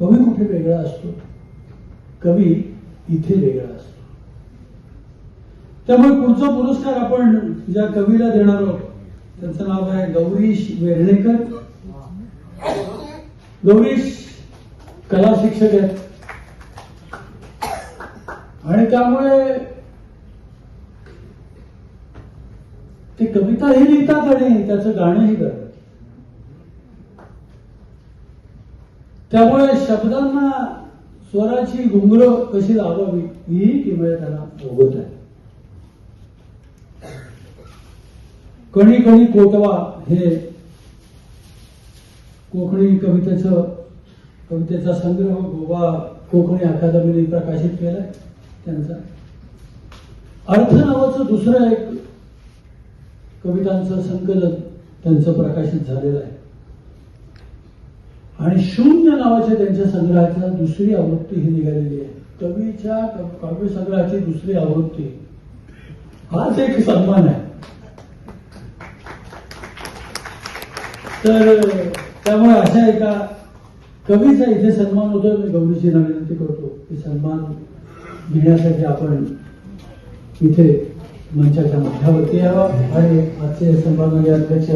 कवी कुठे वेगळा असतो? कवी इथे वेगळा असतो. त्यामुळे पुढचा पुरस्कार आपण ज्या कवीला देणार आहोत त्यांचं नाव आहे गौरीश वेर्णेकर. गौरीश कला शिक्षक आहेत. आणि त्यामुळे ते कविताही लिहितात आणि त्याचं गाणंही करतात त्यामुळे शब्दांना स्वराची घुंगर कशी लावावी ही किंवा त्यांना अवगत आहे. कणी कणी कोटवा हे कोकणी कवितेचं कवितेचा संग्रह गोवा कोकणी अकादमीने प्रकाशित केलाय त्यांचा. अर्थ नावाचं दुसरं एक कवितांचं संकलन त्यांचं प्रकाशित झालेलं आहे. आणि शून्य नावाच्या त्यांच्या संग्रहाच्या दुसरी आवृत्ती ही निघालेली आहे. कवीच्या काव्य संग्रहाची दुसरी आवृत्ती. हाच एक सन्मान आहे. तर त्यामुळे अशा एका कवीचा इथे सन्मान होतो मी गौरीजींना विनंती करतो. की सन्मान घेण्यासाठी आपण इथे मंचाच्या मध्यावरती यावा. आणि आजचे सन्माननीय अध्यक्ष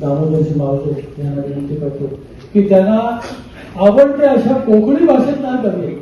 दामोदरजी मावतो यांना विनंती करतो. की त्यांना आवडते अशा कोकणी भाषेत ना कवी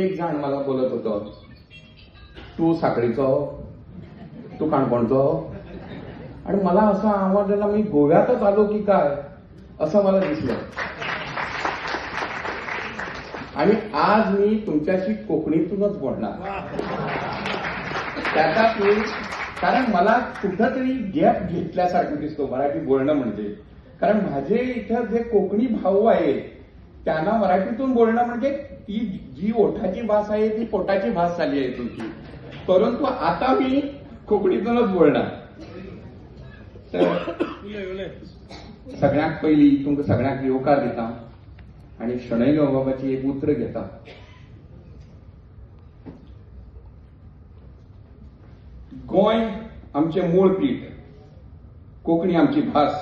प्रत्येक जण मला बोलत होतो तू साखळीचो हो, तू काणकोणचो हो. आणि मला असं आवडलेला मी गोव्यातच आलो की काय असं मला दिसलं. आणि आज मी तुमच्याशी कोकणीतूनच बोलणार. त्याचा मी कारण मला कुठंतरी गॅप घेतल्यासारखं दिसतो मराठी बोलणं म्हणजे. कारण माझे इथं जे कोकणी भाऊ आहेत त्यांना मराठीतून बोलणं म्हणजे ती जी ओठाची भास आहे ती पोटाची भास झाली आहे तुमची. परंतु आता मी कोकणीतूनच बोलणार. तर सगळ्यात पहिली तुमकां सगळ्याक येवकार दिता आणि शणै बाबाची एक उतर घेता. गोंय आमचे मूळ पीठ कोंकणी आमची भास.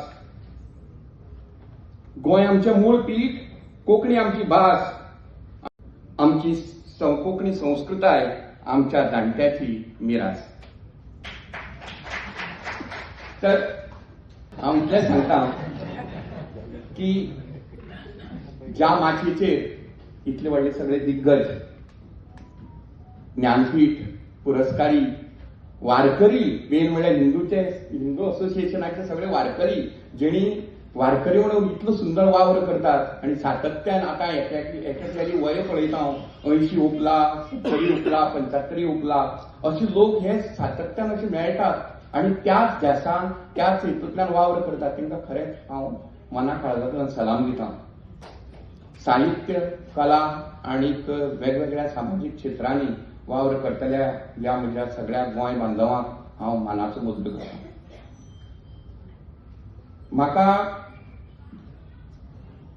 गोंय आमचें मूळ पीठ कोंकणी आमची भास. आमची सं- कोंकणी संस्कृताय आमच्या जाणट्याची मिरास. तर हांव सांगता की ज्या माचयेचेर इतले व्हडले सगळे दिग्गज ज्ञानपीठ पुरस्कारी वारकरी मेन म्हणजे हिंदूचे हिंदू असोसिएशनाचे सगळे वारकरी जेणी वारकरी म्हणून इतलो सुंदर वावर करतात आणि सातत्यान आता एकाची वय पळयता अंयशीं उपला सत्तरी उपला पंच्याहत्तरी उपला. असे लोक हे सातत्यान असे मेळटात आणि त्याच ध्यासान त्याच हेतूंतल्यान वावर करतात. तांकां खरेंच हांव मना काळजांतल्यान सलाम दिता साहित्य कला आणि वेगवेगळ्या सामाजिक क्षेत्रांनी वावर करतल्या ह्या म्हज्या सगळ्या गोंय बांधवांक हांव मानाचो मुद्दो करतां म्हाका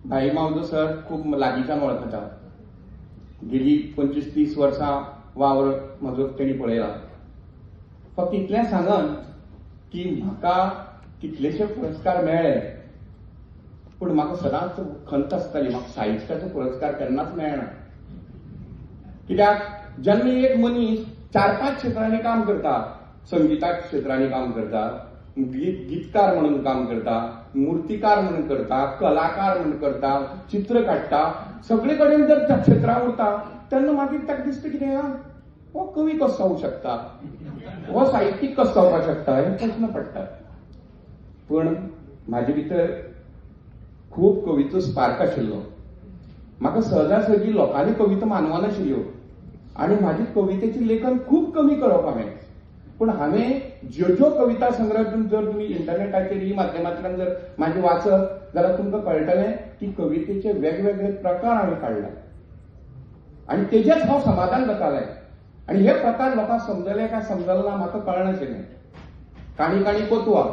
भाई मावजो सर खूब लागींच्यान वळखता गेली पंचवीस तीस वर्सां वावर म्हजो तेणी पळयला फक्त इतलें सांगन की म्हाका कितलेशे पुरस्कार मेळ्ळे पूण म्हाका सदांच खंत आसताली म्हाका साहित्याचो पुरस्कार केन्नाच मेळना कित्याक? जेन्ना एक मनीस चार पांच क्षेत्रांनी काम करता संगीता क्षेत्रांनी काम करता गीत गीतकार म्हणून काम करता मूर्तिकार म्हणून करता कलाकार म्हणून करता चित्र काडटा सगळे कडेन जर त्या क्षेत्रां उरता तेन्ना मागीर ताका दिसता कितें आं हो? कवी कसो जावंक शकता? हो साहित्यीक कसो जावपाक शकता? हे प्रश्न पडटा पण म्हाजे भितर खूब कविचो स्पार्क आशिल्लो म्हाका सहजासहजी लोकांनी कविता मानवनाशिल्ल्यो आणि म्हाजी कवितेची लेखन खूप कमी करप हांवें पूण हांवें ज्यो ज्यो कविता संग्रह जर तुम्ही इंटरनेटाचेर ही माध्यमांतल्यान जर म्हाजे वाचत जाल्यार तुमकां कळटलें की कवितेचे वेगवेगळे प्रकार हांवें काडला आणि तेजेच हांव समाधान जातालें आणि हे प्रकार लोकांक समजले काय समजले ना म्हाका कळनाशिल्लें काणी काणी कोतवा.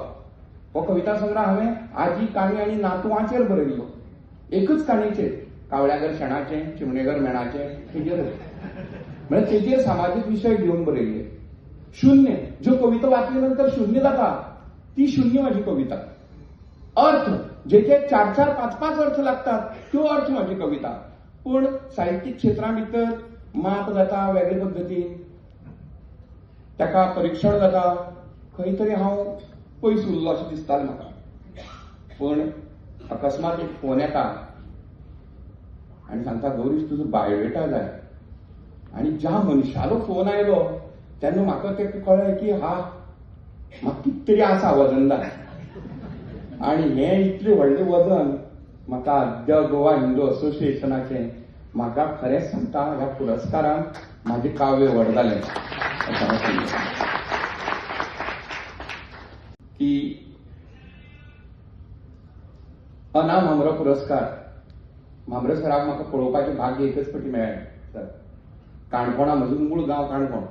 हो कविता संग्रह हांवें. आजी काणी आनी नातवांचेर बरयल्लो एकच काणयेचेर कावळ्यागर शेणाचें चिमणेगर मेणाचें. तेजेर म्हणजे तेजेर सामाजीक विशय घेऊन बरयल्ले शून्य. ज्यो कविता वाचल्यानंतर नंतर शून्य जाता ती शून्य माझी कविता. अर्थ. जेचे चार चार पाच पाच अर्थ लागतात त्यो अर्थ माझी कविता. पूण साहित्यीक क्षेत्रा भितर मात जाता वेगळे पद्दतीन ताका परीक्षण जाता. खंय तरी हांव पयस उरलो अशें दिसतालें म्हाका. पूण अकस्मात एक फोन येता. आनी सांगता गौरीश तुजो बायोडेटा जाय. आनी ज्या मनशालो फोन आयलो तेन्ना म्हाका ते कळ्ळें की हा म्हाका कित तरी आसा वजनदार आणि हें इतलें व्हडलें वजन म्हाका आद्य गोवा हिंदू असोसिएशनाचें म्हाका खरेंच सांगता ह्या पुरस्कारान म्हाजें काव्य व्हड जालें की अनाम हमरो पुरस्कार मामरे सराक म्हाका पळोवपाचें भाग्य एकच फावटी मेळ्ळें. काणकोणा म्हजो मूळ गांव काणकोण.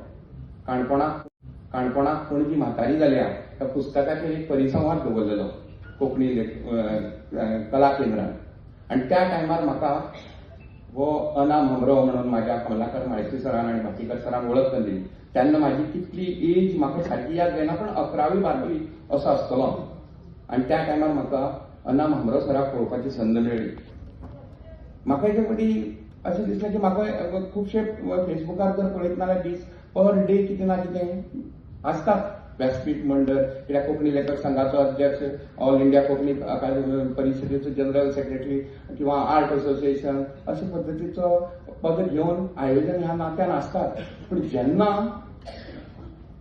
काणकोणाक काणकोणाक पणजी म्हातारी जाल्या त्या पुस्तकाचेर एक परिसंवाद दवरलेलो कोंकणी कला केंद्रान आनी त्या टायमार म्हाका हो अना हमरो म्हणून म्हाज्या कमलाकर म्हाळेशी सरान आनी भाटीकर सरान वळख दिली तेन्ना म्हाजी कितली एज म्हाका सारकी याद जायना पण अकरावी बारावी असो आसतलो आनी त्या टायमार म्हाका अना हमरो सराक पळोवपाची संद मेळ्ळी म्हाका हेचे फावटी अशें दिसलें की म्हाका खुबशे फेसबुकार जर पळयत नाल्यार दीस. पर डे कितें ना कितें आसतात व्यासपीठ मंडळ कित्याक कोंकणी लेखक संघाचो अध्यक्ष all India Konkani academy general secretary किंवा आर्ट असोसिएशन अशे पद्दतीचो पद घेवन आयोजन ह्या नात्यान आसतात पूण जेन्ना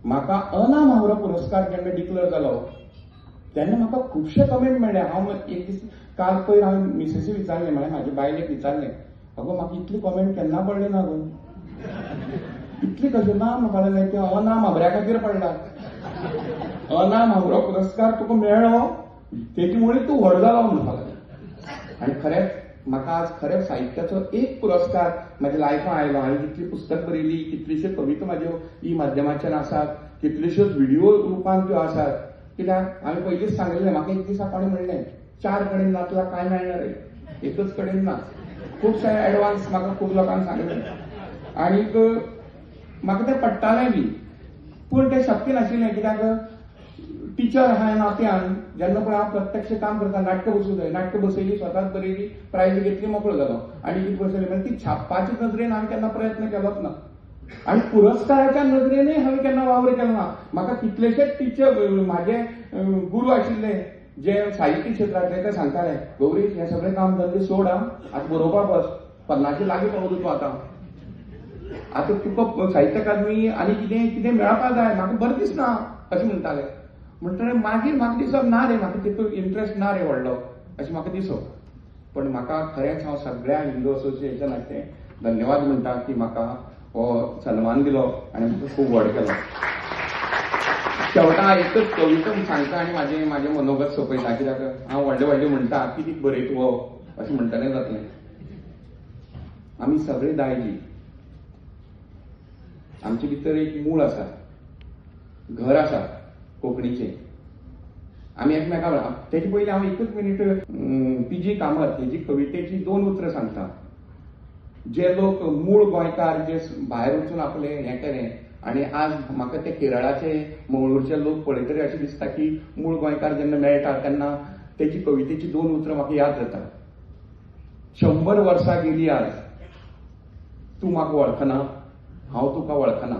म्हाका अनाम हमरो पुरस्कार जेन्ना डिक्लेअर जालो तेन्ना म्हाका खुबशे कमेंट मेळ्ळे हांव एक दीस काल पयर हांवें मिसेसी विचारलें म्हळ्यार म्हाजे बायलेक विचारलें अगो म्हाका इतली कमेंट केन्ना पडली ना गो? इतली कशी ना म्हाका लागलें की अनाम हाबऱ्या खातीर पडला. अनाम हाबरो पुरस्कार तुका मेळ्ळो तेची मुळे तूं व्हड जालो म्हणपाक लागलें आनी खरेंच म्हाका आज खरेंच साहित्याचो एक पुरस्कार म्हाज्या लायफान आयलो. हांवें कितली पुस्तक बरयली कितलीश्यो कविता म्हाज्यो ई माध्यमाच्यान आसात कितल्योश्योच व्हिडिओ रुपान त्यो आसात. कित्याक हांवें पयलींच सांगिल्लें म्हाका एक दिसा कोणें म्हणलें चार कडेन नातला काय मेळना एकच कडेन ना. खुबशे एडवान्स म्हाका खूब लोकांक सांगलें आनीक म्हाका तें पडटालें बी. पूण तें शक्य नाशिल्लें कित्याक टिचर ह्या नात्यान जेन्ना पळय हांव प्रत्यक्ष काम करता नाटकां बसूं जाय नाटकां बसयली स्वताच बरयली प्रायज घेतली मोकळो जालो आनी कितें बसयलें ती छापपाच्या नदरेन हांवें केन्ना प्रयत्न केलोच ना. आनी पुरस्काराच्या नदरेनय हांवें केन्ना वावर केलो ना. म्हाका कितलेशेच टिचर म्हाजे गुरू आशिल्ले जे साहित्य क्षेत्रांतले ते सांगताले गौरी हे सगळें काम धंदे सोड आं आतां बरोवपाक बस. पन्नाशे लागीं पावलो तूं आतां. आतां तुका साहित्य अकादमी आनी कितें कितें मेळपाक जाय म्हाका बरें दिसना अशें म्हणटाले म्हणटकीर मागीर म्हाका दिसप ना रे म्हाका तितून इंट्रस्ट ना रे व्हडलो अशें म्हाका दिसप पण म्हाका खरेंच हांव सगळ्या हिंदू असोसिएशनाचे धन्यवाद म्हणटा की म्हाका हो सन्मान दिलो आनी म्हाका खूब व्हड केलो. शेवटा एकच कविता सांगता आनी म्हाजें म्हाजें मनोगत सोपयता कित्याक हांव व्हडलें व्हडलें म्हणटा कितें बरयत वो हो, अशें म्हणटलें जातलें आमी सगळे दायजी आमचे भितर एक मूळ आसा घर आसा कोंकणीचें. आमी एकमेकां वांगडा तेजे पयलीं हांव एकूच मिनीट पीजी कामत हेजी कवितेची दोन उतरां सांगता जे लोक मूळ गोंयकार जे भायर वचून आपले हें केलें आनी आज म्हाका ते केरळाचे मंगळूरचे लोक पळयतरी अशें दिसता की मूळ गोंयकार जेन्ना मेळटा तेन्ना तेची कवितेची दोन उतरां म्हाका याद जाता शंबर वर्सां गेली आज तूं म्हाका वळखना हांव तुका वळखना.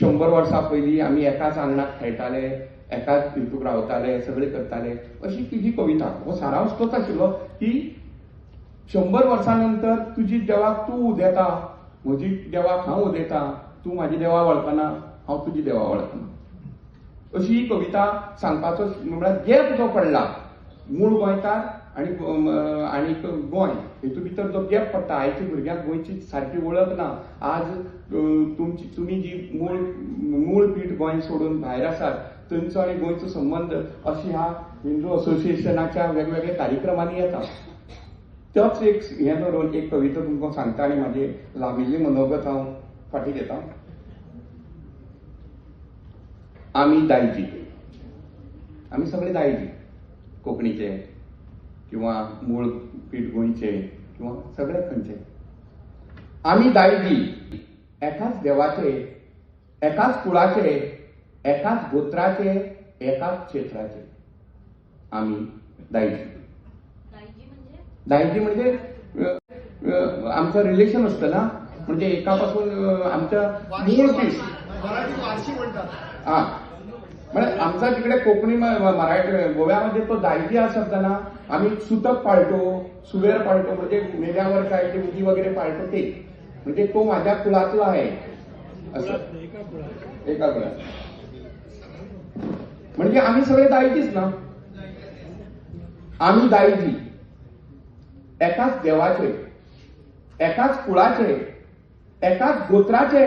शंबर वर्सां पयलीं आमी एकाच आंगणात खेळटाले एकाच हितूक रावताले सगळें करताले. अशी तिजी कविता. हो सारांश तोच आशिल्लो की शंबर वर्सां नंतर तुजी देवाक तूं उदेता म्हजी देवाक हांव उदेता तूं म्हाजी देवा वळखना हांव तुजी देवा वळखना. अशी ही कविता सांगपाचो म्हणल्यार गॅप जो पडला मूळ गोंयकार आनी आणि आनी गोंय हेतून भितर जो गॅप पडटा आयच्या भुरग्यांक गोंयची सारकी वळख ना. आज तुमची तुमी जी मूळ मूळ पीठ गोंय सोडून भायर आसात थंयचो आनी गोंयचो संबंध अशी ह्या हिंदू असोसिएशनाच्या वेगवेगळ्या कार्यक्रमांनी येता तोच एक हे धरून एक कविता तुमकां सांगता आनी म्हाजे लागिल्ली मनोगत हांव फाटी घेता. आमी दायजी आमी सगळे दायजी कोंकणीचे. किंवा मूळ पीठ गोंयचे किंवा सगळे खंयचे आमी दायजी एकाच देवाचे एकाच कुळाचे एकाच गोत्राचे एकाच क्षेत्राचे. आमी दायजी दायजी म्हणजे? दायजी म्हणजे आमचं रिलेशन असतं ना? म्हणजे एकापासून अ, आमचं मूळ पीठ. हा. म्हणजे आमचा तिकडे कोकणी मराठी गोव्यामध्ये तो दायजी हा शब्द ना आम्ही सुतक पाळतो सुवेर पाळतो म्हणजे मेल्यावर काय ते उदी वगैरे पाळतो ते. म्हणजे तो माझ्या कुळातला आहे. असं. एका कुळात. म्हणजे आम्ही सगळे दायकीच ना? आम्ही दायकी एकाच देवाचे एकाच कुळाचे एकाच गोत्राचे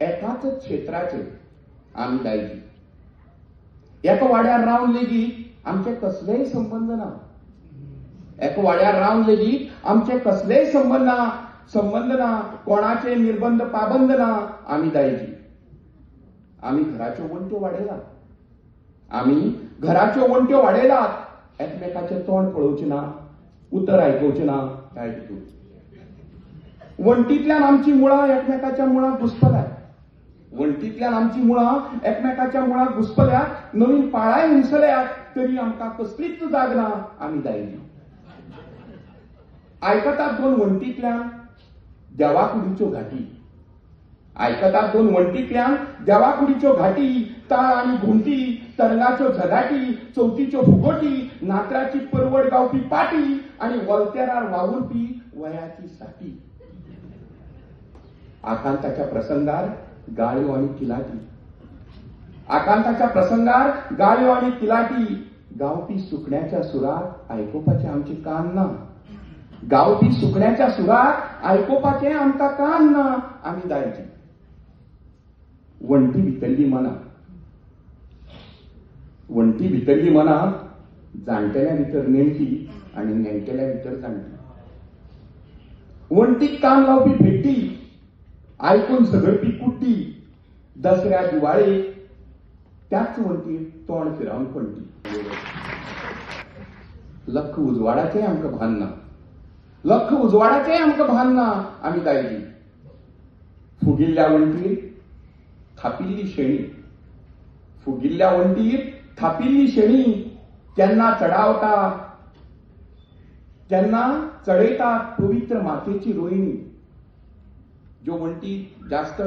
एकाच क्षेत्राचे आम्ही दायजी एका वाड्यार रावन लेगीत आमचे कसलेय संबंध ना. एका वाड्यार रावन लेगीत आमचे कसलेय संबंध ना. संबंध ना कोणाचे निर्बंध पाबंद ना. आम्ही दायजी. आम्ही घराच्यो वंट्यो वाडयला आम्ही घराच्यो वंट्यो वाडयलात एकमेकाचे तोंड पळोवचे ना. उतर आयकोवचे ना. काय तितून वंटीतल्यान आमची मुळां एकमेकाच्या मुळांत घुसपल्यात वळटींतल्यान आमची मुळां एकमेकाच्या मुळांत घुसपल्यात नवीन पाळाय हुंसल्यात तरी आमकां कसलीच जाग ना आमी दायजी आयकतात दोन वंटीतल्यान देवाकुडीच्यो घाटी. आयकतात दोन वंटीतल्यान देवाकुडीच्यो घाटी ताळ आनी घुमटी तरंगाच्यो झगाटी चवथीच्यो फुगोटी नात्राची परवड गावपी पाटी आणि वलतेरार वावुरपी वयाची साठी आकांताच्या प्रसंगार गाळीव आणि किलाटी. आकांताच्या प्रसंगात गाळीव आणि किलाटी. गावपी सुकण्याच्या सुरात आयकोपाचे आमचे कान ना गावपी सुकण्याच्या सुरात आयकोपाचे आमकां कान ना आमी जायचे. वंटी भितरली मना. वंटी भितरली मना जाणटेल्या भितर नेमकी आणि नेणटेल्या भितर जाणटी. वंटीक कान लावपी भेटी आयकून झगडपी कुट्टी दसऱ्या दिवाळी. त्याच म्हणती तोंड फिरावून पडली लख उजवाडाचे आमकां भान ना लख उजवाडाचे आमकां भान ना आमी दायली फुगिल्ल्या वंटीर थापिल्ली शेणी. फुगिल्ल्या वंटीर थापिल्ली शेणी. केन्ना चडावता त्यांना चडयतात पवित्र मातेची रोहिणी. ज्यो वंटी जास्त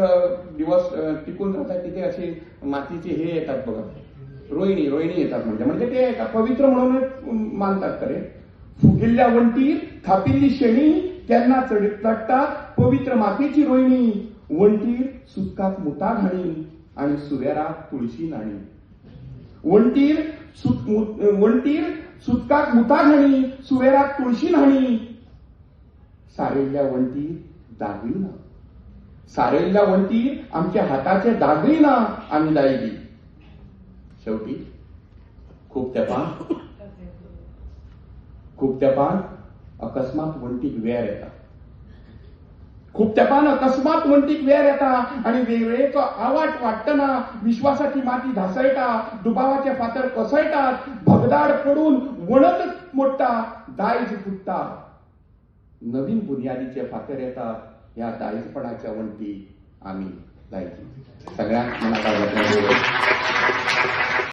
दिवस टिकून राहतात तिथे असे मातीचे हे येतात बघा. रोहिणी रोहिणी येतात म्हणजे. म्हणजे ते एका पवित्र म्हणून मानतात खरे. फुगिल्ल्या वंटी थापिल्ली शेणी केन्ना चड पवित्र मातेची रोहिणी वंटीर सुतकात मुता घाणी आणि सुवेराक तुळशी नाणी. वंटीर वंटीर सुतकात मुता घाणी सुवेराक तुळशी न्हाणी सारेल्या वंटीर दागली सारेला सारेल्ल्या आमच्या हाताचे दागली ना आम्ही दायली शेवटी खूप तेंपान खूप तेंपान अकस्मात वंटीक वेर येता खूप तेंपान अकस्मात वंटीक वेर येता आणि वेगवेगळेचो आवाट वाटतना विश्वासाची माती धासळटा दुबावाचे फातर कोसळटात भगदाड पडून वणत मोडटा दायज फुटता नवीन बुनियादीचे फातर येतात. ह्या दाईपणाच्या वंटी आम्ही जायची सगळ्यांना